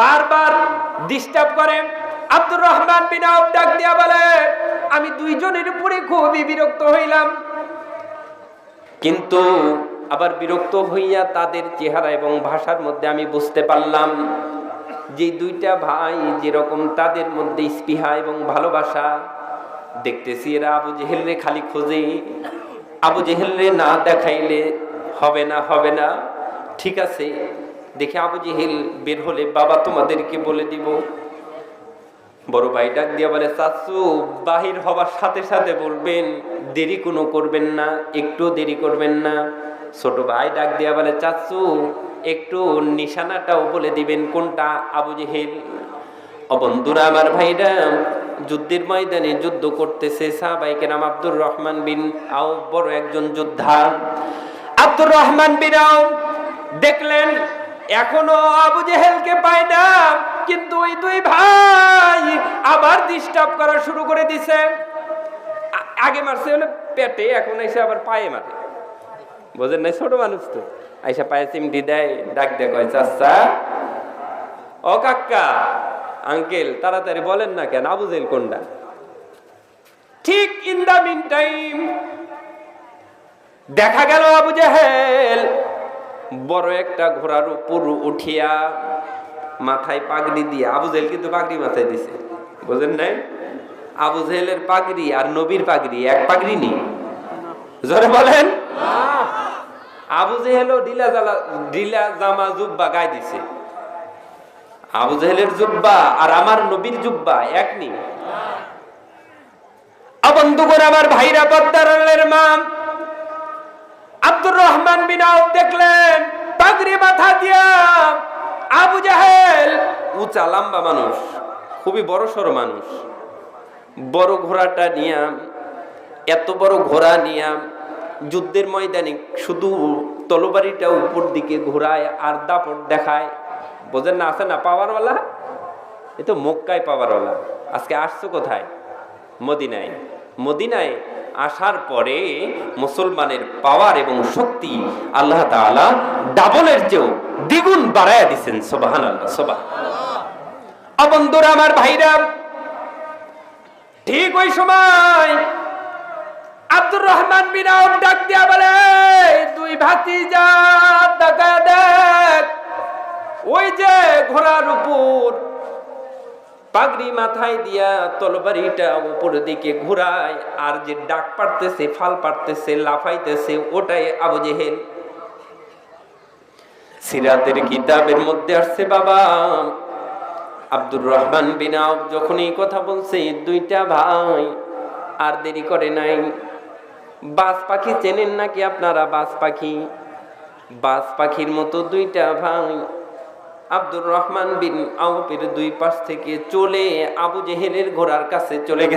বারবার ডিস্টার্ব করেন আব্দুর রহমান বিন আউফ ডাক দিয়া বলে, আমি দুইজনের উপরে খুবই বিরক্ত হইলাম। কিন্তু আবার বিরক্ত হইয়া তাদের চেহারা এবং ভাষার মধ্যে আমি বুঝতে পারলাম যে দুইটা ভাই যেরকম তাদের মধ্যে স্পৃহা এবং ভালোবাসা। দেখতেছি এরা আবু জেহেলরে খালি খোঁজে। আবু জেহেলরে না দেখাইলে হবে না হবে না। ঠিক আছে দেখে আবু জেহেল বের হলে, বাবা, তোমাদেরকে বলে দিব। বড় ভাই ডাক দিয়া বলে, চাচু, বাহির হবার সাথে সাথে বলবেন, দেরি কোনো করবেন না, একটু দেরি করবেন না। ছোট ভাই ডাক দিয়া বলে, চাচু, একটু নিশানাটাও বলে দিবেন, কোনটা? আবু জেহেল, ও বন্ধুরা, আমার ভাইরা, যুদ্ধের ময়দানে যুদ্ধ করতেছে সাহাবাইকে নাম আব্দুর রহমান বিন আও বড় একজন যোদ্ধা। আব্দুর রহমান বিন আও দেখলেন এখনও আবু জেহেলকে পায় না, কিন্তু ওই দুই ভাই আবার ডিস্টার্ব করা শুরু করে দিছে। আগে মারছে হলে পেটে, এখন এসে আবার পায়ে মারে। বোঝেন নাই, ছোট মানুষ তো। আইসা পায়ে চিমটি দেয়, ডাক দেয়, কয় চাচ্চা ও কাক্কা আঙ্কেল, তাড়াতাড়ি বলেন না কেন, আবু জেল কোনটা? ঠিক ইন দা মিন টাইম দেখা গেল আবু জাহেল। বড় একটা ঘোড়ার উপর উঠিয়া মাথায় পাগড়ি দিয়ে, আবু জেল কিন্তু পাগড়ি মাথায় দিছে। বুঝেন নাই? আবু জেহেলের পাগড়ি আর নবীর পাগড়ি, এক পাগড়ি নেই। জোরে বলেন? আবু জেহেলও ঢিলা জালা ঢিলা জামা জুব্বা গায়ে দিছে। আবু জেহেলের জুব্বা আর আমার নবীর জুব্বা এক নেই। বন্ধুগণ আমার ভাইরা পদ্মারের মা রহমান বিন আউফ দেখলেন, পাগড়ি মাথা দিয়া আবু জাহেল, উঁচা, লম্বা মানুষ, খুবই বড় সড় মানুষ। বড় ঘোড়াটা নিয়া, এত বড় ঘোড়া নিয়া যুদ্ধের ময়দানে শুধু তলবারিটা উপর দিকে ঘোরায় আর দাপট দেখায়। বোঝেন না, আছে না পাওয়ারওয়ালা? এ তো মক্কায় পাওয়ারওয়ালা। আজকে আসছো কোথায়? মদিনায়। মদিনায় আসার পরে মুসলমানের পাওয়ার এবং শক্তি আল্লাহ তাআলা ডাবলের চেয়েও দ্বিগুণ বাড়াইয়া দিচ্ছেন সোবাহান আল্লাহ সোবাহ বন্ধুরা, আমার ভাইরা, ঠিক ওই সময় আব্দুর রহমান বিন আউফ ডাক দিয়া বলে দুই ভাতিজা, দেখা দেখ, ওই যে ঘোড়ার উপর পাগড়ি মাথায় দিয়া তলবারিটা উপরের দিকে ঘুরায়, আর যে ডাক পারতেছে ফাল পারতেছে লাফাইতেছে, ওটাই আবু জেহেল। সিরাতের কিতাবের মধ্যে আসছে, বাবা। আব্দুর রহমান বিন আউফ যখন এই কথা বলছে, দুইটা ভাই আর দেরি করে নাই। বাস পাখি চেনেন নাকি আপনারা বাস পাখি? বাস পাখির মতো দুইটা ভাই। আব্দুর রহমান বিন আউফের দুই পাশ থেকে চলে আবু জেহেলের ঘোড়ার কাছে চলে গেছে।